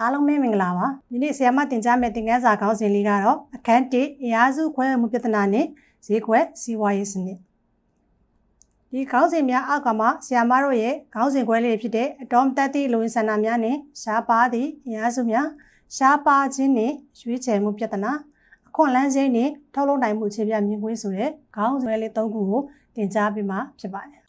အားလုံးပဲမင်္ဂလာပါဒီနေ့ဆရာမတင်ကြားမယ့်သင်ခန်းစာခေါင်းစဉ်လေးကတော့အခန်း1အရာစုခွဲဝေမှုပြဿနာနဲ့ဈေးခွဲစီးပွားရေးစနစ်ဒီခေါင်းစဉ်များအောက်ကမှာဆရာမတို့ရဲ့ခေါင်းစဉ်ခွဲလေးဖြစ်တဲ့အတော်မတက်သည့်လိုရင်းဆန္ဒများနဲ့ရှားပါသည့်အရာစုများရှားပါခြင်းနဲ့ရွေးချယ်မှုပြဿနာအခွင့်အလမ်းစိမ်းနဲ့ထုတ်လုပ်နိုင်မှုအခြေပြမြင်ကွင်းဆိုတဲ့ခေါင်းစဉ်လေး၃ခုကိုတင်ကြားပေးမှာဖြစ်ပါတယ်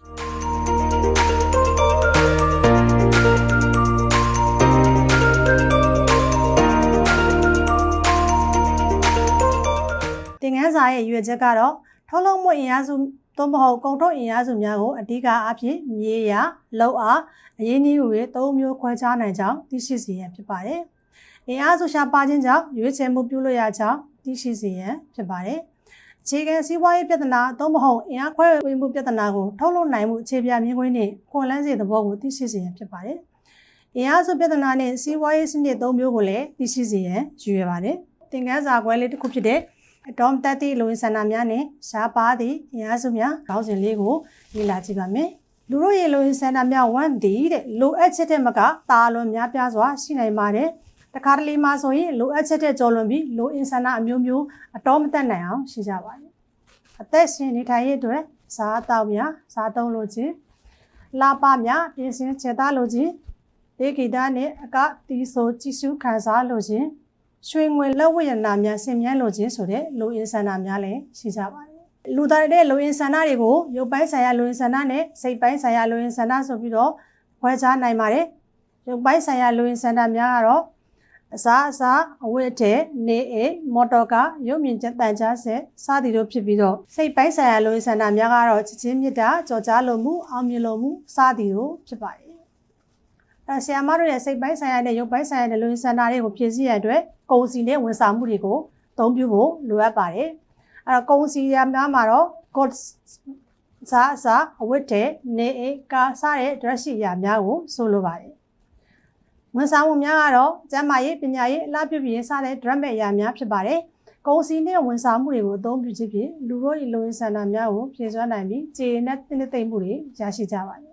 စာရဲ့ရွေချက်ကတော့ထုတ်လုပ်မှုအင်အားစုသို့မဟုတ်ကုန်ထုတ်အင်အားစုများကိုအဓိကအဖြစ်မြေယာလောက်အားအရင်းနှီးတွေသုံးမျိုးခွဲခြားနိုင်ကြောင်းသိရှိစေရန်ဖြစ်ပါတယ်။အင်အားစုရှားပါခြင်းကြောင့်ရွေးချယ်မှုပြုလို့ရကြောင်းသိရှိစေရန်ဖြစ်ပါတယ်။အခြေခံစီးပွားရေးပြဿနာသို့မဟုတ်အင်အားခွဲဝေမှုပြဿနာကိုထုတ်လုပ်နိုင်မှုအခြေပြမြင်ကွင်းနဲ့ခွန်လန်းစေသဘောကိုသိရှိစေရန်ဖြစ်ပါတယ်။အင်အားစုပြဿနာနဲ့စီးပွားရေးစနစ်သုံးမျိုးကိုလည်းသိရှိစေရန်ရည်ရွယ်ပါတယ်။သင်ခန်းစာခွဲလေးတစ်ခုဖြစ်တဲ့ အတော်တက်သည့်လူဝင်ဆန္ဒများနဲ့ရှားပါသည့်အင်အားစုများခေါင်းစဉ်လေးကိုလေ့လာကြည့်ပါမယ်။လူတို့ရဲ့လူဝင်ဆန္ဒများဝမ်းသည်တဲ့လိုအပ်ချက်တဲ့မကတာလွန်များပြားစွာရှိနိုင်ပါတယ်။တခါတလေမှဆိုရင်လိုအပ်ချက်တဲ့ကြော်လွန်ပြီးလူအင်ဆန္ဒအမျိုးမျိုးအတော်မတက်နိုင်အောင်ရှိကြပါတယ်။အသက်ရှင်နေထိုင်ရေးအတွက်စားအသောက်များစားသုံးလိုခြင်းလာပများပြင်ဆင်ချက်သားလိုခြင်းဒေဂီတာနဲ့အကတီဆိုကြည့်ရှုခံစားလိုခြင်း ရွှေငွေလက်ဝတ်ရနာများဆင်မြန်းလိုခြင်းဆိုတဲ့လူအင်ဆန္ဒများလည်းရှိကြပါတယ်။လူသားတွေတဲ့လူအင်ဆန္ဒတွေကိုရုပ်ပိုင်းဆိုင်ရာလူအင်ဆန္ဒနဲ့စိတ်ပိုင်းဆိုင်ရာလူအင်ဆန္ဒဆိုပြီးတော့ခွဲခြားနိုင်ပါတယ်။ရုပ်ပိုင်းဆိုင်ရာလူအင်ဆန္ဒများကတော့အစားအစာအဝတ်အထည်နေအိမ်မော်တော်ကားရုပ်မြင်ချက်တန်ကြားဆက်စသည်တို့ဖြစ်ပြီးတော့စိတ်ပိုင်းဆိုင်ရာလူအင်ဆန္ဒများကတော့ချစ်ချင်းမြတ်တာကြော်ကြားလိုမှုအောင်မြင်လိုမှုစသည်တို့ဖြစ်ပါတယ်။ အဲဆရာမတို့ရဲ့စိတ်ပိုင်းဆိုင်ရာနဲ့ရုပ်ပိုင်းဆိုင်ရာနဲ့လူရင်းစန္ဒာတွေကိုဖြည့်ဆည်းရတဲ့အတွက်ကုန်စီနဲ့ဝန်ဆောင်မှုတွေကိုအသုံးပြုဖို့လိုအပ်ပါတယ်။အဲတော့ကုန်စီရများမှာတော့ goods စားအစာအဝတ်တဲ့နေအိမ်ကားစားတဲ့ dress ရှိရာများကိုဆိုလိုပါတယ်။ဝန်ဆောင်မှုများကတော့ကျန်းမာရေးပညာရေးအလားပြုပြင်ရေးစတဲ့ dress မဲ့ရာများဖြစ်ပါတယ်။ကုန်စီနဲ့ဝန်ဆောင်မှုတွေကိုအသုံးပြုခြင်းဖြင့်လူတို့၏လူရင်းစန္ဒာများကိုဖြည့်စွမ်းနိုင်ပြီးကျေနပ်တဲ့သိမ့်မှုတွေရရှိကြပါတယ်။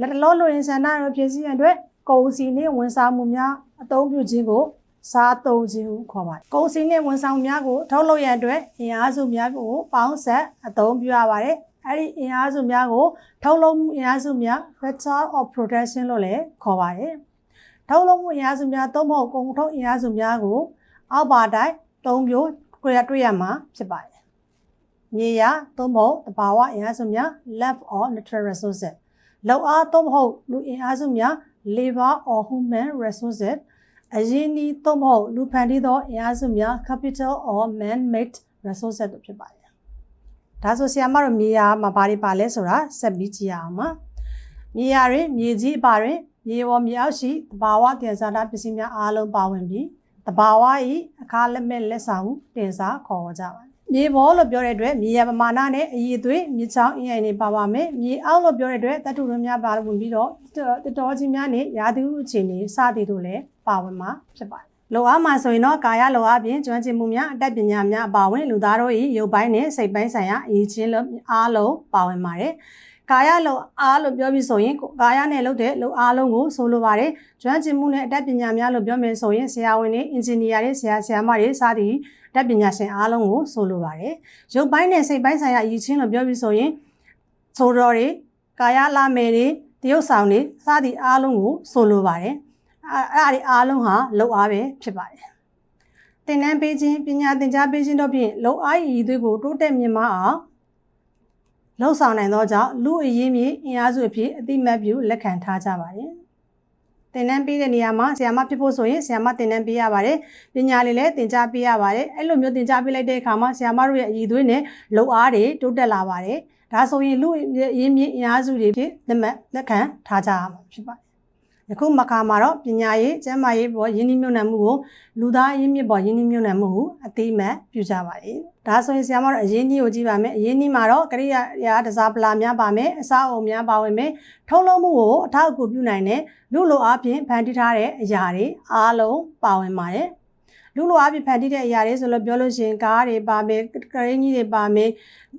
လက်တလောလိုရင်ဆန္ဒရဖြစ်စီရန်အတွက်ကုန်စီနှင့်ဝန်ဆောင်မှုများအသုံးပြုခြင်းကိုစားသုံးခြင်းဟုခေါ်ပါတယ်။ကုန်စီနှင့်ဝန်ဆောင်မှုများကိုထုတ်လုပ်ရန်အတွက်အင်အားစုများကိုပေါင်းဆက်အသုံးပြုရပါတယ်။အဲဒီအင်အားစုများကိုထုတ်လုပ်မှုအင်အားစုများ factor of production လို့လည်းခေါ်ပါတယ်။ထုတ်လုပ်မှုအင်အားစုများသို့မဟုတ်ကုန်ထုတ်အင်အားစုများကိုအောက်ပါတိုင်း၃မျိုးတွေ့ရတွေ့ရမှာဖြစ်ပါတယ်။မြေယာသို့မဟုတ်တဘာဝအင်အားစုများ left or natural resources လောက်အားသို့မဟုတ်လူအင်အားစုများ labor or human resources အရင်းဒီသို့မဟုတ်လူဖန်တီးသောအင်အားစုများ capital or man made resources တို့ဖြစ်ပါတယ်။ဒါဆိုဆရာမတို့မြေယာမှာဘာတွေပါလဲဆိုတာဆက်ပြီးကြည့်ရအောင်ပါ။မြေယာတွင်မြေကြီးအပါတွင်မြေပေါ်မြေအောက်ရှိတဘာဝတင်စားတာပစ္စည်းများအားလုံးပါဝင်ပြီးတဘာဝ၏အခါလက်မဲ့လက်ဆောင်တင်စားခေါ်ကြပါတယ်။ မြေပေါ်လို့ပြောတဲ့အတွက်မြေယာပမာဏနဲ့အည်အသွေးမြေချောင်းအင်းအိမ်တွေပါပါမယ်။မြေအောက်လို့ပြောတဲ့အတွက်တတုရများပါဝင်ပြီးတော့တတော်ကြီးများနဲ့ရာသီဥတုအခြေအနေစသည်တို့လည်းပါဝင်မှာဖြစ်ပါတယ်။လောအားမှာဆိုရင်တော့ကာယလောအားဖြင့်ကျွမ်းကျင်မှုများအတတ်ပညာများအပါအဝင်လူသားတို့၏ရုပ်ပိုင်းနဲ့စိတ်ပိုင်းဆိုင်ရာအရေးချင်းလို့အားလုံးပါဝင်ပါတယ်။ ကာယလုံအားလို့ပြောပြီးဆိုရင်ကာယနဲ့လုပ်တဲ့လုံအားလုံးကိုဆိုလိုပါတယ်။ကျွမ်းကျင်မှုနဲ့အတတ်ပညာများလို့ပြောမယ်ဆိုရင်ဆရာဝန်တွေအင်ဂျင်နီယာတွေဆရာဆရာမတွေစသည်အတတ်ပညာရှင်အားလုံးကိုဆိုလိုပါတယ်။ရုပ်ပိုင်းနဲ့စိတ်ပိုင်းဆိုင်ရာအရေးချင်းလို့ပြောပြီးဆိုရင်ဆိုတော်တွေကာယလာမယ်တွေတရုပ်ဆောင်တွေစသည်အားလုံးကိုဆိုလိုပါတယ်။အဲအဲ့ဒါတွေအားလုံးဟာလုံအားပဲဖြစ်ပါတယ်။သင်တန်းပေးခြင်းပညာသင်ကြားပေးခြင်းတို့ဖြင့်လုံအားရည်သွေးကိုတိုးတက်မြင့်မားအောင် လှုပ်ဆောင်နိုင်သောကြောင့်လူအရင်းမြစ်အင်အားစုအဖြစ်အတိမတ်ပြုလက်ခံထားကြပါတယ်။သင်တန်းပေးတဲ့နေရာမှာဆရာမဖြစ်ဖို့ဆိုရင်ဆရာမသင်တန်းပေးရပါတယ်။ပညာလေးလည်းသင်ကြားပေးရပါတယ်။အဲ့လိုမျိုးသင်ကြားပေးလိုက်တဲ့အခါမှာဆရာမတို့ရဲ့အရည်သွေးနဲ့လုံအားတွေတိုးတက်လာပါတယ်။ဒါဆိုရင်လူအရင်းမြစ်အင်အားစုတွေဖြစ်လက်မှတ်လက်ခံထားကြရမှာဖြစ်ပါတယ်။ ယခုမခါမှာတော့ပညာရေးကျန်းမာရေးပေါ်ယင်းနှမြုံနှံမှုကိုလူသားအရင်းမြစ်ပေါ်ယင်းနှမြုံနှံမှုကိုအတိမတ်ပြုကြပါတယ်။ဒါဆိုရင်ဆရာမတို့အရင်းနှီးကိုကြည့်ပါမယ်။အရင်းနှီးမှာတော့ကရိယာရာတစားပလာများပါမယ်။အစာအုံများပါဝင်မယ်။ထုံးလုံးမှုကိုအထောက်အကူပြုနိုင်တဲ့လူလိုအားဖြင့်ဖန်တီးထားတဲ့အရာတွေအားလုံးပါဝင်ပါတယ်။ လူလိုအပြဖန်တီးတဲ့အရာတွေဆိုလို့ပြောလို့ရှိရင်ကားတွေပါမယ်ကရင်းကြီးတွေပါမယ်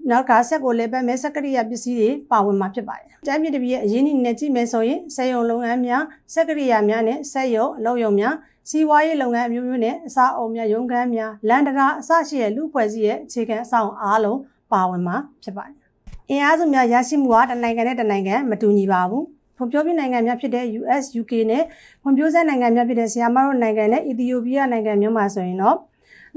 နောက်ကဆက်ကိုလည်းပဲမယ်စက်ကရိယာပစ္စည်းတွေပါဝင်မှာဖြစ်ပါတယ်။တမ်းပြတပည့်ရဲ့အရင်းနှီးနဲ့ကြည့်မယ်ဆိုရင်စက်ရုံလုပ်ငန်းများစက်ကရိယာများနဲ့စက်ရုံအလုပ်ရုံများစီးပွားရေးလုပ်ငန်းအမျိုးမျိုးနဲ့အစားအုံများရုံးခန်းများလန်ဒရာအစရှိတဲ့လူဖွဲ့စည်းရဲ့အခြေခံအဆောင်အားလုံးပါဝင်မှာဖြစ်ပါတယ်။အင်အားစုများရရှိမှုကတစ်နိုင်ငံနဲ့တစ်နိုင်ငံမတူညီပါဘူး။ ဖွံ့ဖြိုးပြီးနိုင်ငံများဖြစ်တဲ့ US, UK နဲ့ဖွံ့ဖြိုးဆဲနိုင်ငံများဖြစ်တဲ့ဆီယမာတို့နိုင်ငံနဲ့အီသီယိုးပီးယားနိုင်ငံမျိုးမှာဆိုရင်တော့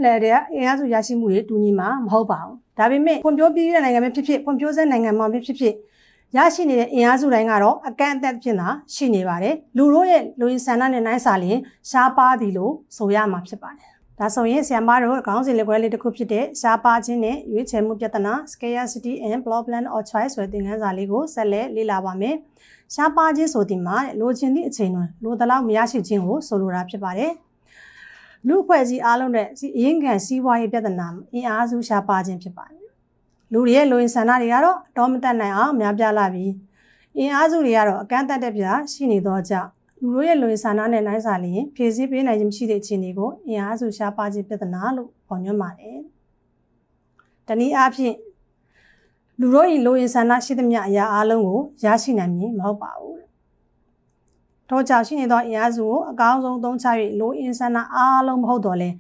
လည်းတဲ့အင်အားစုရရှိမှုတွေတူညီမှာမဟုတ်ပါဘူး။ဒါပေမဲ့ဖွံ့ဖြိုးပြီးတဲ့နိုင်ငံမျိုးဖြစ်ဖြစ်ဖွံ့ဖြိုးဆဲနိုင်ငံမှာဖြစ်ဖြစ်ရရှိနေတဲ့အင်အားစုတိုင်းကတော့အကန့်အသတ်ဖြစ်တာရှိနေပါတယ်။လူတို့ရဲ့လူရင်းဆန္ဒနဲ့နိုင်စာလျင်ရှားပါသည်လို့ဆိုရမှာဖြစ်ပါတယ်။ဒါဆိုရင်ဆီယမာတို့ခေါင်းစဉ်လေးခွဲလေးတစ်ခုဖြစ်တဲ့ရှားပါခြင်းနဲ့ရွေးချယ်မှုပြဿနာ scarcity and problem of choice ဆိုတဲ့သင်ခန်းစာလေးကိုဆက်လက်လေ့လာပါမယ်။ ရှားပါခြင်းဆိုသည်မှာလိုချင်သည့်အချိန်တွင်လိုသလောက်မရရှိခြင်းကိုဆိုလိုတာဖြစ်ပါတယ်။လူအဖွဲ့အစည်းအားလုံးနဲ့အရင်ခံစီးပွားရေးပြဿနာအင်အားစုရှားပါခြင်းဖြစ်ပါတယ်။လူတွေရဲ့လိုရင်ဆန္ဒတွေကတော့အတော်မတက်နိုင်အောင်များပြားလာပြီးအင်အားစုတွေကတော့အကန့်အသတ်တဲ့ပြရှိနေသောကြောင့်လူတို့ရဲ့လွင်ဆန္ဒနဲ့နိုင်စာလျင်ဖြည့်ဆည်းပေးနိုင်ခြင်းမရှိတဲ့အခြေအနေကိုအင်အားစုရှားပါခြင်းပြဿနာလို့ပေါ်ညွှန်းပါတယ်။တနည်းအားဖြင့် လူတို့၏လိုရင်ဆန္ဒရှိသမျှအရာအလုံးကိုရရှိနိုင်မည်မဟုတ်ပါဘူး။ထို့ကြောင့်ရှိနေသောအင်အားစုကိုအကောင်းဆုံးသုံးချ၍လိုအင်ဆန္ဒအားလုံးမဟုတ်တော့လဲ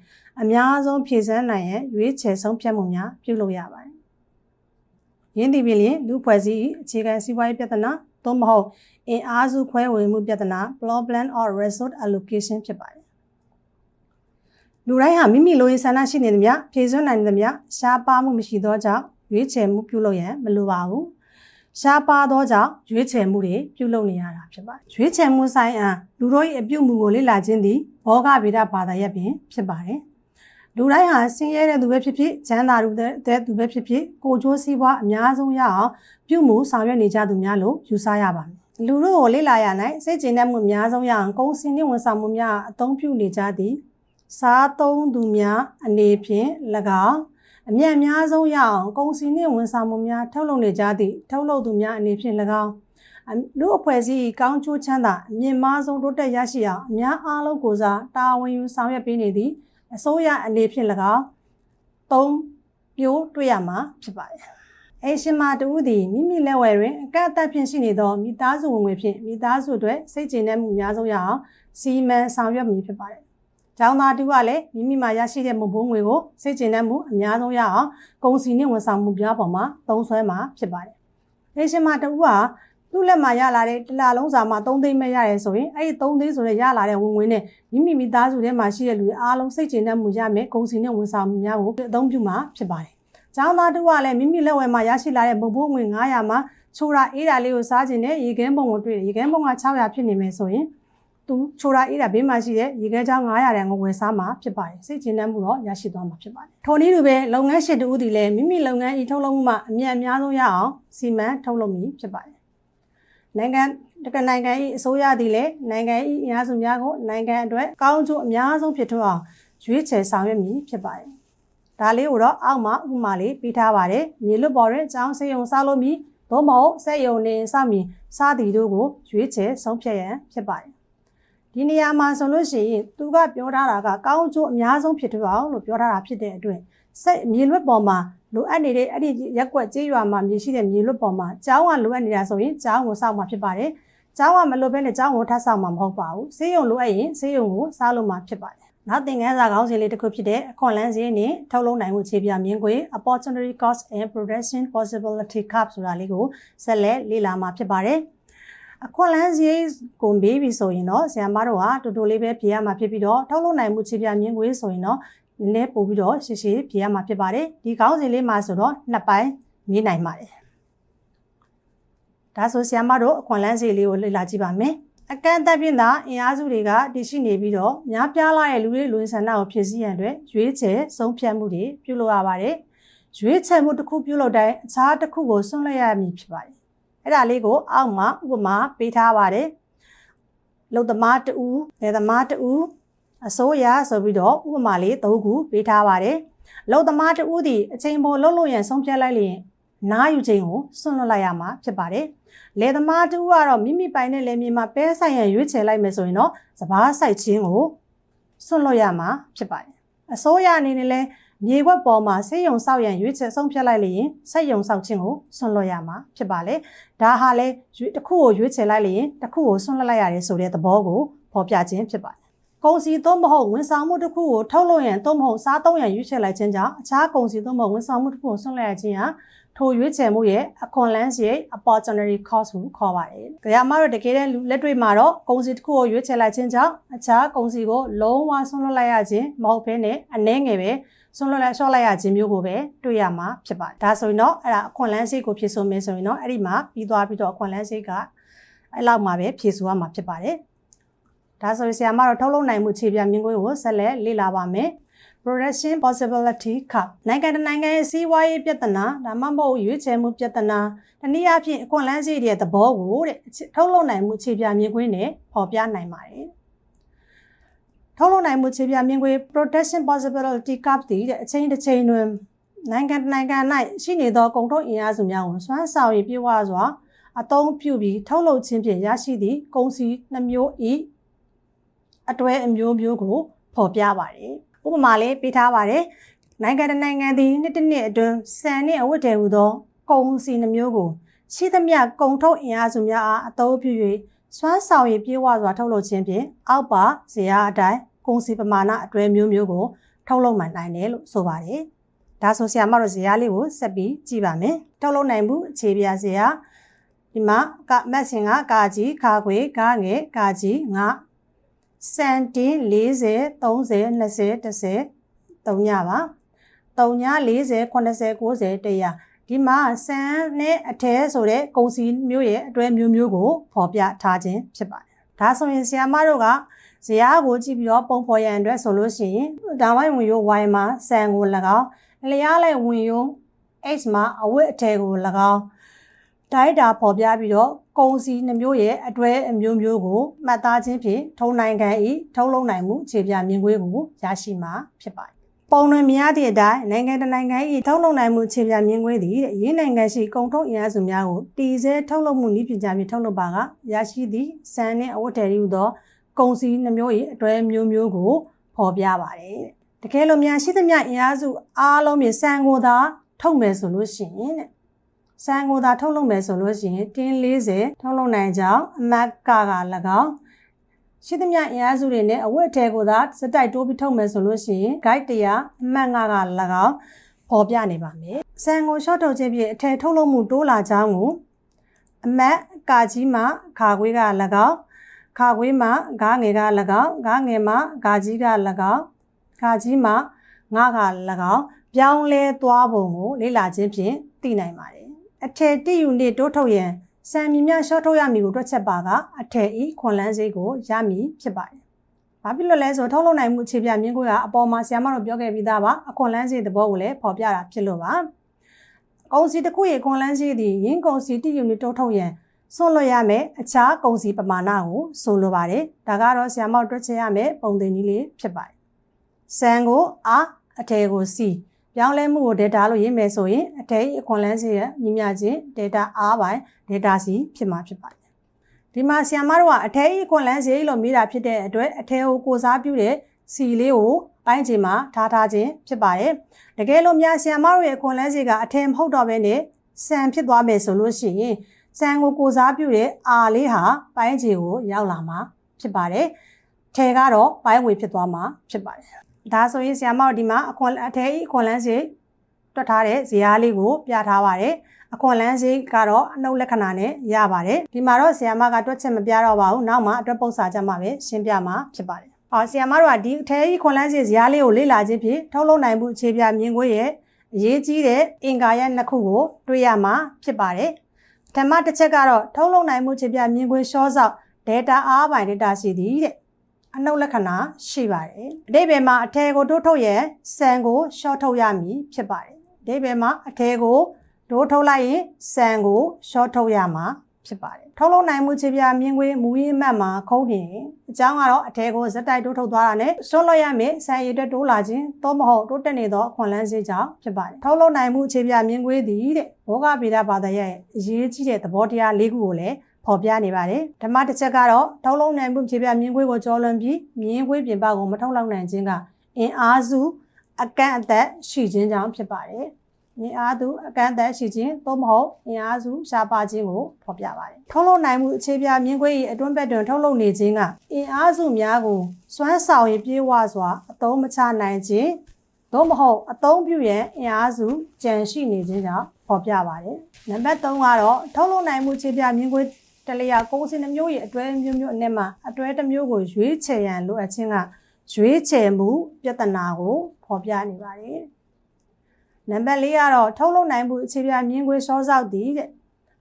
အများဆုံးဖြည့်ဆန်းနိုင်ရန်ရွေးချယ်ဆုံးဖြတ်မှုများပြုလုပ်ရပါတယ်။ယင်းဒီပြင်လျင်လူဖွဲ့စည်းအခြေခံစီးပွားရေးပြဿနာသို့မဟုတ်အင်အားစုခွဲဝေမှုပြဿနာ problem or resource allocation ဖြစ်ပါတယ်။လူတိုင်းဟာမိမိလိုရင်းဆန္ဒရှိနေသမျှဖြည့်စွန်းနိုင်သမျှရှားပါမှုမရှိသောကြောင့် ရွေးချယ်မှုပြုလုပ်ရန်မလိုပါဘူး။ရှားပါသောကြောင့်ရွေးချယ်မှုတွေပြုလုပ်နေရတာဖြစ်ပါတယ်။ရွေးချယ်မှုဆိုင်အံလူတို့၏အပြုမှုကိုလေ့လာခြင်းသည်ဘောဂဗေဒဘာသာရပ်ပင်ဖြစ်ပါတယ်။လူတိုင်းဟာဆင်းရဲတဲ့သူပဲဖြစ်ဖြစ်ချမ်းသာတဲ့သူပဲဖြစ်ဖြစ်ကိုကြိုးစည်းပွားအများဆုံးရအောင်ပြုမှုဆောင်ရွက်နေကြသူများလို့ယူဆရပါမယ်လူတို့ကိုလေ့လာရနိုင်စိတ်ကျဉ်တတ်မှုအများဆုံးရအောင်ကုန်းစင်းနှင့်ဝန်ဆောင်မှုများအသုံးပြုနေကြသည်စားသုံးသူများအနေဖြင့်၎င်း အမြတ်အများဆုံးရအောင်ကုန်းစင်းနှင့်ဝန်ဆောင်မှုများထုတ်လုပ်နေကြသည့်ထုတ်လုပ်သူများအနေဖြင့်၎င်းလူအဖွဲ့အစည်းကောင်းကျိုးချမ်းသာအမြင့်မားဆုံးတိုးတက်ရရှိအောင်အများအားလုံးကိုစားတာဝန်ယူဆောင်ရွက်ပေးနေသည့်အစိုးရအနေဖြင့်၎င်းသုံးပြိုးတွေ့ရမှာဖြစ်ပါတယ်အိရှင်မာတူသည်မိမိလက်ဝဲတွင်အကန့်အသတ်ဖြင့်ရှိနေသောမိသားစုဝင်ငွေဖြင့်မိသားစုအတွက်စိတ်ကျေနပ်မှုအများဆုံးရအောင်စီမံဆောင်ရွက်မည်ဖြစ်ပါတယ်။ ကျောင်းသားတူကလည်းမိမိမှာရရှိတဲ့မဘိုးငွေကိုစိတ်ကျေနပ်မှုအများဆုံးရအောင်ကုန်စည်နှင့်ဝန်ဆောင်မှုများပေါ်မှာသုံးစွဲမှာဖြစ်ပါတယ်။အိရှင်မာတူကသူ့လက်မှာရလာတဲ့တလလုံးစာမှာ3သိန်းပဲရတယ်ဆိုရင်အဲ့ဒီ3သိန်းဆိုတဲ့ရလာတဲ့ဝင်ငွေနဲ့မိမိမိသားစုထဲမှာရှိတဲ့လူတွေအားလုံးစိတ်ကျေနပ်မှုရမယ်ကုန်စည်နဲ့ဝန်ဆောင်မှုများကိုအသုံးပြုမှာဖြစ်ပါတယ်။ကျောင်းသားတို့ကလည်းမိမိလက်ဝယ်မှာရရှိလာတဲ့မဘိုးငွေ900မှာချိုရာအေးတာလေးကိုစားခြင်းနဲ့ရေခဲပုံကိုတွေ့တယ်ရေခဲပုံက600ဖြစ်နေမယ်ဆိုရင် သူချိုရာအေးတာဘေးမှာရှိတဲ့ရေခဲချောင်း900တန်ကိုဝယ်စားမှာဖြစ်ပါတယ်စိတ်ကျဉ်တတ်မှုတော့ရရှိသွားမှာဖြစ်ပါတယ်ထိုနည်းတူပဲလုပ်ငန်းရှင်တူသည်လည်းမိမိလုပ်ငန်းဤထုတ်လုပ်မှုမှာအမြတ်အများဆုံးရအောင်စီမံထုတ်လုပ်မည်ဖြစ်ပါတယ်နိုင်ငံတကနိုင်ငံ၏အစိုးရသည်လည်းနိုင်ငံ၏အများစုများကိုနိုင်ငံအတွက်ကောင်းကျိုးအများဆုံးဖြစ်ထွန်းအောင်ရွေးချယ်ဆောင်ရွက်မည်ဖြစ်ပါတယ်ဒါလေးကိုတော့အောက်မှာဥပမာလေးပေးထားပါတယ်မြေလွတ်ပေါ်တွင်အကြောင်းစေယုံစားလို့မည်သို့မဟုတ်စက်ယုံနေစမည်စားသည်တို့ကိုရွေးချယ်ဆုံးဖြတ်ရန်ဖြစ်ပါတယ် ဒီနေရာမှာဆိုလို့ရှိရင်သူကပြောထားတာကကောင်းကျိုးအများဆုံးဖြစ်ထွန်းအောင်လို့ပြောထားတာဖြစ်တဲ့အတွက်စက်မြေလွတ်ပေါ်မှာလိုအပ်နေတဲ့အဲ့ဒီရက်ကွက်ကြေးရွာမှာမြေရှိတဲ့မြေလွတ်ပေါ်မှာကျောင်းကလိုအပ်နေတာဆိုရင်ကျောင်းကိုစောက်မှာဖြစ်ပါတယ်ကျောင်းကမလိုဘဲနဲ့ကျောင်းကိုထပ်ဆောင်မှာမဟုတ်ပါဘူးဆေးရုံလိုအပ်ရင်ဆေးရုံကိုစားလို့မှာဖြစ်ပါတယ်နောက်သင်ခန်းစာခေါင်းစဉ်လေးတစ်ခုဖြစ်တဲ့အခွန်လန်းစည်းနဲ့ထုတ်လုပ်နိုင်မှုခြေပြမြင်ကွေ opportunity cost and progression possibility curve ဆိုတာလေးကိုဆက်လက်လေ့လာမှာဖြစ်ပါတယ် အခွန်လန်းစည်းကိုမေးပြီဆိုရင်တော့ဆရာမတို့ကတူတူလေးပဲဖြေရမှာဖြစ်ပြီးတော့ထုတ်လုပ်နိုင်မှုခြေပြမြင်ကွေဆိုရင်တော့နည်းနည်းပို့ပြီးတော့ရှေ့ရှေ့ဖြေရမှာဖြစ်ပါတယ်ဒီခေါင်းစဉ်လေးမှာဆိုတော့နှစ်ပိုင်းမြင်နိုင်ပါတယ်ဒါဆိုဆရာမတို့အခွန်လန်းစည်းလေးကိုလေ့လာကြည့်ပါမယ်အကန့်အသတ်ဖြင့်သာအင်အားစုတွေကတည်ရှိနေပြီးတော့များပြားလာတဲ့လူတွေလူဆန္ဒကိုဖြည့်ဆည်းရန်အတွက်ရွေးချယ်ဆုံးဖြတ်မှုတွေပြုလုပ်ရပါတယ်။ရွေးချယ်မှုတစ်ခုပြုလုပ်တိုင်းအခြားတစ်ခုကိုဆွန့်လွတ်ရမည်ဖြစ်ပါတယ်။ အဲ့ဒါလေးကိုအောက်မှာဥပမာပေးထားပါတယ်။လုံသမားတူလယ်သမားတူအစိုးရဆိုပြီးတော့ဥပမာလေး၃ခုပေးထားပါတယ်။လုံသမားတူသည်အချိန်ပေါ်လှုပ်လို့ရန်ဆုံးဖြတ်လိုက်လျင်နားယူခြင်းကိုဆွန့်လွတ်လိုက်ရမှာဖြစ်ပါတယ်။လယ်သမားတူကတော့မိမိပိုင်တဲ့လယ်မြေမှာပဲဆိုင်ရန်ရွေးချယ်လိုက်မယ်ဆိုရင်တော့စပားဆိုင်ခြင်းကိုဆွန့်လွတ်ရမှာဖြစ်ပါတယ်အစိုးရအနေနဲ့လည်း မြေကွက်ပေါ်မှာစေယုံဆောက်ရန်ရွေးချယ်ဆုံးဖြတ်လိုက်လျင်စက်ယုံဆောက်ခြင်းကိုဆွန့်လွတ်ရမှာဖြစ်ပါလေဒါဟာလည်းတစ်ခုကိုရွေးချယ်လိုက်လျင်တစ်ခုကိုဆွန့်လွတ်လိုက်ရတယ်ဆိုတဲ့သဘောကိုဖော်ပြခြင်းဖြစ်ပါတယ်ကုန်စည်သုံးမဟုတ်ဝန်ဆောင်မှုတစ်ခုကိုထုတ်လုပ်ရန်သုံးမဟုတ်စားသုံးရန်ရွေးချယ်လိုက်ခြင်းကြောင့်အခြားကုန်စည်သုံးမဟုတ်ဝန်ဆောင်မှုတစ်ခုကိုဆွန့်လွတ်ရခြင်းဟာထိုရွေးချယ်မှုရဲ့အခွန်လန်းစီရဲ့ opportunity cost ကိုခေါ်ပါတယ်။ကြရမတို့တကယ်တဲ့လက်တွေ့မှာတော့ကုန်စည်တစ်ခုကိုရွေးချယ်လိုက်ခြင်းကြောင့်အခြားကုန်စည်ကိုလုံးဝဆွန့်လွတ်လိုက်ရခြင်းမဟုတ်ဘဲနဲ့အနှဲငယ်ပဲ ဆွန့်လွတ်လိုက်ရှော့လိုက်ရခြင်းမျိုးကိုပဲတွေ့ရမှာဖြစ်ပါတယ်။ဒါဆိုရင်တော့အဲ့ဒါအခွန်လန်းစီကိုဖြည့်ဆိုမယ်ဆိုရင်တော့အဲ့ဒီမှာပြီးသွားပြီးတော့အခွန်လန်းစီကအဲ့လောက်မှာပဲဖြည့်ဆိုရမှာဖြစ်ပါတယ်။ဒါဆိုရင်ဆရာမတို့ထုတ်လုပ်နိုင်မှုခြေပြမြင်ကွင်းကိုဆက်လက်လေ့လာပါမယ်။ production possibility cup နိုင်ငံတနိုင်ငံရဲ့စီးပွားရေးပြဿနာဒါမှမဟုတ်ရွေးချယ်မှုပြဿနာတနည်းအားဖြင့်အခွင့်အလမ်းစီရဲ့သဘောကိုတဲ့ထုတ်လုပ်နိုင်မှုခြေပြမြင်ကွင်းနဲ့ပေါ်ပြနိုင်ပါတယ် ထုတ်လုပ်နိုင်မှုခြေပြမြင်ကွင်း production possibility cup တည်တဲ့အချိန်တစ်ချိန်တွင်နိုင်ငံနိုင်ငံ၌ရှိနေသောကုန်ထုတ်အင်အားစုများကိုစွမ်းဆောင်ရည်ပြည့်ဝစွာအသုံးပြုပြီးထုတ်လုပ်ခြင်းဖြင့်ရရှိသည့်ကုန်စည်နှမျိုးဤအတွဲအမျိုးမျိုးကိုဖော်ပြပါတယ်ဥပမာလေးပေးထားပါတယ်နိုင်ငံတနိုင်ငံသည်နှစ်တစ်နှစ်အတွင်းစံနှင့်အဝတ်တယ်ဟူသောကုန်စည်နှမျိုးကိုရှိသမျှကုန်ထုတ်အင်အားစုများအားအသုံးပြု၍စွမ်းဆောင်ရည်ပြေဝစွာထုတ်လုပ်ခြင်းဖြင့်အောက်ပါဇရာအတိုင်း ကုန်စည်ပမာဏအတွဲမျိုးမျိုးကိုထုတ်လုပ်နိုင်တယ်လို့ဆိုပါတယ်။ဒါဆိုဆရာမတို့ဇရာလေးကိုဆက်ပြီးကြည့်ပါမယ်။ထုတ်လုပ်နိုင်မှုအခြေပြဇရာဒီမှာကမက်ဆင်ကကာကြီးခါခွေကားငယ်ကာကြီးငါစန်တင်40 30 20 10 3ညပါ3ည40 80 90 100ဒီမှာစံနဲ့အထဲဆိုတဲ့ကုန်စီမျိုးရဲ့အတွဲမျိုးမျိုးကိုဖော်ပြထားခြင်းဖြစ်ပါတယ်ဒါဆိုရင်ဆရာမတို့က ဇရာကိုကြည့်ပြီးတော့ပုံဖော်ရန်အတွက်ဆိုလို့ရှိရင်ဒါဝိုင်းဝင်ရိုး y မှာစံကို၎င်းလျားလိုက်ဝင်ရိုး h မှာအဝတ်အထည်ကို၎င်းတိုက်တာပေါ်ပြပြီးတော့ကုန်စည်နှမျိုးရဲ့အတွဲအမျိုးမျိုးကိုမှတ်သားခြင်းဖြင့်ထုံနိုင်ငံ၏ထုတ်လုပ်နိုင်မှုခြေပြမြင်ကွင်းကိုရရှိမှာဖြစ်ပါတယ်။ပုံတွင်မြင်ရသည့်အတိုင်းနိုင်ငံတနိုင်ငံ၏ထုတ်လုပ်နိုင်မှုခြေပြမြင်ကွင်းသည်ရင်းနိုင်ငံရှိကုန်ထုတ်အင်အားစုများကိုတည်ဆဲထုတ်လုပ်မှုနည်းပညာဖြင့်ထုတ်လုပ်ပါကရရှိသည့်စံနှင့်အဝတ်ထည်ဟုသော ကုန်စည်နှမျိုး၏အတွဲမျိုးမျိုးကိုဖော်ပြပါတယ်။တကယ်လို့များရှိသမျှအင်အားစုအားလုံးဖြင့်စံကိုသာထုတ်မယ်ဆိုလို့ရှိရင်တဲ့စံကိုသာထုတ်လုပ်မယ်ဆိုလို့ရှိရင်တင်း40ထုတ်လုပ်နိုင်ကြောင်းအမတ်ကက၎င်းရှိသမျှအင်အားစုတွေနဲ့အဝတ်အထည်ကိုသာစက်တိုက်တိုးပြီးထုတ်မယ်ဆိုလို့ရှိရင် guide တရားအမတ်ငါက၎င်းပေါ်ပြနေပါမယ်။စံကို short ထုတ်ခြင်းဖြင့်အထည်ထုတ်လုပ်မှုတိုးလာကြောင်းကိုအမတ်ကာကြီးမှခါခွေးက၎င်း ခါခွေးမှဂါငယ်က၎င်းဂါငယ်မှဂါကြီးက၎င်းဂါကြီးမှငါက၎င်းပြောင်းလဲသွားပုံကိုလေ့လာခြင်းဖြင့်သိနိုင်ပါတယ်အထည်တိယူနေတိုးထုတ်ရန်စံမီမြရှော့ထုတ်ရမည်ကိုတွက်ချက်ပါကအထည်ဤခွန်လန်းစိတ်ကိုရမည်ဖြစ်ပါတယ်။ဘာဖြစ်လို့လဲဆိုထုတ်လုပ်နိုင်မှုအခြေပြမြင့်ကိုရအပေါ်မှာဆရာမတို့ပြောခဲ့ပြီးသားပါအခွန်လန်းစိတ်သဘောကိုလည်းဖော်ပြတာဖြစ်လို့ပါ။ကုန်စည်တစ်ခုရဲ့ခွန်လန်းစိတ်သည်ရင်းကုန်စည်တိယူနေတိုးထုတ်ရန် ဆွန့်လွတ်ရမယ်အခြားကုန်စည်ပမာဏကိုဆိုလိုပါတယ်။ဒါကတော့ဆရာမတို့တွက်ချက်ရမယ်ပုံသင်နည်းလေးဖြစ်ပါတယ်။စံကိုအာအထည်ကိုစီပြောင်းလဲမှုကို data လို့ရေးမယ်ဆိုရင်အထည်အခွန်လန်းစီရဲ့ညီမျှခြင်း data R by data C ဖြစ်မှာဖြစ်ပါတယ်ဒီမှာဆီယမတို့ကအထည်အခွန်လန်းစီလို့မိတာဖြစ်တဲ့အတွက်အထည်ကိုကိုစားပြုတဲ့စီလေးကိုပိုင်းချိန်မှာထားထားခြင်းဖြစ်ပါတယ်တကယ်လို့များဆီယမတို့ရဲ့အခွန်လန်းစီကအထည်မဟုတ်တော့ဘဲနဲ့ဆန်ဖြစ်သွားမယ်ဆိုလို့ရှိရင် ဆန်ကိုကိုစားပြုတဲ့အာလေးဟာပိုင်းချိန်ကိုရောက်လာမှာဖြစ်ပါတယ်ထဲကတော့ပိုင်းဝင်ဖြစ်သွားမှာဖြစ်ပါတယ်ဒါဆိုရင်ဆရာမတို့ဒီမှာအခွန်အထဲအခွန်လန်းစိတွက်ထားတဲ့ဇာတ်လေးကိုပြထားပါတယ်အခွန်လန်းစိကတော့အနှုတ်လက္ခဏာနဲ့ရပါတယ်ဒီမှာတော့ဆရာမကတွက်ချက်မပြတော့ပါဘူးနောက်မှအတွက်ပုတ်စာချက်မှပဲရှင်းပြမှာဖြစ်ပါတယ်အော်ဆရာမတို့ကဒီအထဲအခွန်လန်းစိဇာတ်လေးကိုလေ့လာခြင်းဖြင့်ထုတ်လုပ်နိုင်မှုအခြေပြမြင်ကွင်းရဲ့အရေးကြီးတဲ့အင်္ဂါရပ်နှစ်ခုကိုတွေ့ရမှာဖြစ်ပါတယ် ဓမ္မတစ်ချက်ကတော့ထုတ်လုပ်နိုင်မှုအခြေပြမြင်ကွင်းရှော့ဆောက် data R by data ရှိသည်တဲ့အနုလက္ခဏာရှိပါတယ်အတိပ္ပယ်မှာအထည်ကိုတိုးထုတ်ရင်စံကိုရှော့ထုတ်ရမည်ဖြစ်ပါတယ်အတိပ္ပယ်မှာအထည်ကိုဒိုးထုတ်လိုက်ရင်စံကိုရှော့ထုတ်ရမှာဖြစ်ပါတယ် ထုတ်လုပ်နိုင်မှုခြေပြမြင်ကွင်းမူရင်းမှတ်မှာခုံးတင်အကြောင်းကတော့အထည်ကိုဇက်တိုက်တိုးထုတ်သွားတာနဲ့ဆွလွတ်ရမယ်စံရည်တက်တိုးလာခြင်းသို့မဟုတ်တိုးတက်နေသောအခွန်လန်းစေးကြောင့်ဖြစ်ပါတယ်ထုတ်လုပ်နိုင်မှုခြေပြမြင်ကွင်းသည်တဲ့ဘောဂဗေဒဘာသာရဲ့အရေးကြီးတဲ့သဘောတရား၄ခုကိုလည်းဖော်ပြနေပါတယ်ဓမ္မတစ်ချက်ကတော့ထုတ်လုံးနိုင်မှုဖြေပြမြင်းခွေးကိုကြောလွန်ပြီးမြင်းခွေးပြင်ပကိုမထုတ်လောက်နိုင်ခြင်းကအင်အားစုအကန့်အသတ်ရှိခြင်းကြောင့်ဖြစ်ပါတယ် အင်အားစုအကန့်အသတ်ရှိခြင်းသို့မဟုတ်အင်အားစုရှားပါခြင်းကိုဖော်ပြပါတယ်ထုတ်လုပ်နိုင်မှုအခြေပြမြင်းခွေ၏အတွင်းဘက်တွင်ထုတ်လုပ်နေခြင်းကအင်အားစုများကိုစွမ်းဆောင်ရည်ပြေဝစွာအသုံးမချနိုင်ခြင်းသို့မဟုတ်အသုံးပြုရန်အင်အားစုကြံရှိနေခြင်းကြောင့်ဖော်ပြပါတယ်နံပါတ်3ကတော့ထုတ်လုပ်နိုင်မှုအခြေပြမြင်းခွေတလျာကိုယ်စင်တစ်မျိုးရဲ့အတွဲမျိုးမျိုးအနက်မှာအတွဲတစ်မျိုးကိုရွေးချယ်ရန်လိုအပ်ခြင်းကရွေးချယ်မှုပြဿနာကိုဖော်ပြနေပါတယ် နံပါတ်4ကတော့ထုတ်လုပ်နိုင်မှုအခြေပြမြင်းခွေစောစောက်တည်တဲ့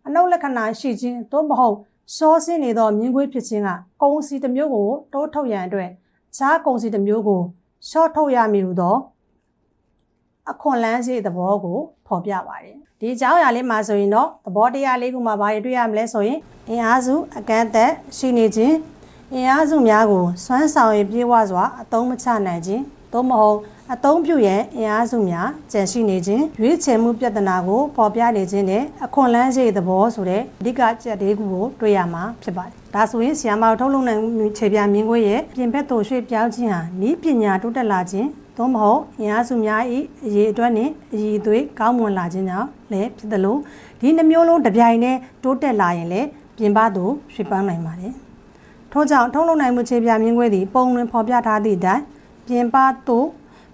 အနုလက္ခဏာရှိခြင်းသို့မဟုတ်စောစင်းနေသောမြင်းခွေဖြစ်ခြင်းကကုံစီတစ်မျိုးကိုတိုးထုတ်ရန်အတွက်ခြားကုံစီတစ်မျိုးကိုရှော့ထုတ်ရမည်ဟုသောအခွန်လန်းစီသဘောကိုဖော်ပြပါတယ်ဒီအကြောင်းအရာလေးမှာဆိုရင်တော့သဘောတရားလေးခုမှာဘာတွေတွေ့ရမလဲဆိုရင်အင်အားစုအကန့်အသတ်ရှိနေခြင်းအင်အားစုများကိုစွမ်းဆောင်ရည်ပြေဝစွာအသုံးမချနိုင်ခြင်းသို့မဟုတ် အသုံးပြုရန်အင်အားစုများကျန်ရှိနေခြင်းရွေးချယ်မှုပြဿနာကိုပေါ်ပြနေခြင်းနဲ့အခွန်လန်းစီသဘောဆိုတဲ့အဓိကချက်လေးခုကိုတွေ့ရမှာဖြစ်ပါတယ်ဒါဆိုရင်ဆီယာမာထုတ်လုပ်နိုင်မှုခြေပြမြင်းခွေရဲ့ပြင်ဘက်သို့ရွှေ့ပြောင်းခြင်းဟာဤပညာတိုးတက်လာခြင်းသို့မဟုတ်အင်အားစုများ၏အရေးအတွက်နှင့်အရေးအသွေးကောင်းမွန်လာခြင်းကြောင့်လည်းဖြစ်သလိုဒီနှမျိုးလုံးတစ်ပြိုင်တည်းတိုးတက်လာရင်လည်းပြင်ပသို့ရွှေ့ပန်းနိုင်ပါတယ်။ထို့ကြောင့်ထုံးလုံးနိုင်မှုခြေပြမြင်းခွဲသည်ပုံတွင်ဖော်ပြထားသည့်အတိုင်းပြင်ပသို့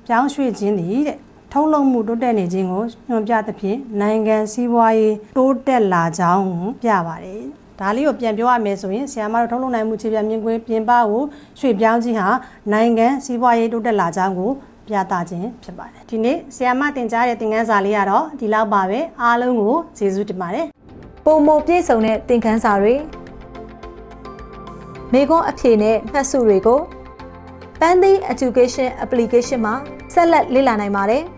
ပြောင်းရွှေ့ခြင်းသည်တဲ့ထုံးလုံးမှုတိုးတက်နေခြင်းကိုညွှန်ပြသဖြင့်နိုင်ငံစည်းဝါးရေးတိုးတက်လာကြောင်းကိုပြပါတယ်။ဒါလေးကိုပြန်ပြောရမယ်ဆိုရင်ဆီယာမတို့ထုံးလုံးနိုင်မှုခြေပြမြင်းခွဲပြင်ပကိုရွှေ့ပြောင်းခြင်းဟာနိုင်ငံစည်းဝါးရေးတိုးတက်လာကြောင်းကိုပြသခြင်းဖြစ်ပါတယ်ဒီနေ့ဆီယာမတင်ကြားတဲ့သင်ခန်းစာလေးကတော့ဒီလောက်ပါပဲအားလုံးကိုကျေးဇူးတင်ပါတယ်ပုံမပြည့်စုံတဲ့သင်ခန်းစာတွေမိခွန်းအဖြေနဲ့မှတ်စုတွေကို Pandy Education Application မှာဆက်လက်လေ့လာနိုင်ပါတယ်။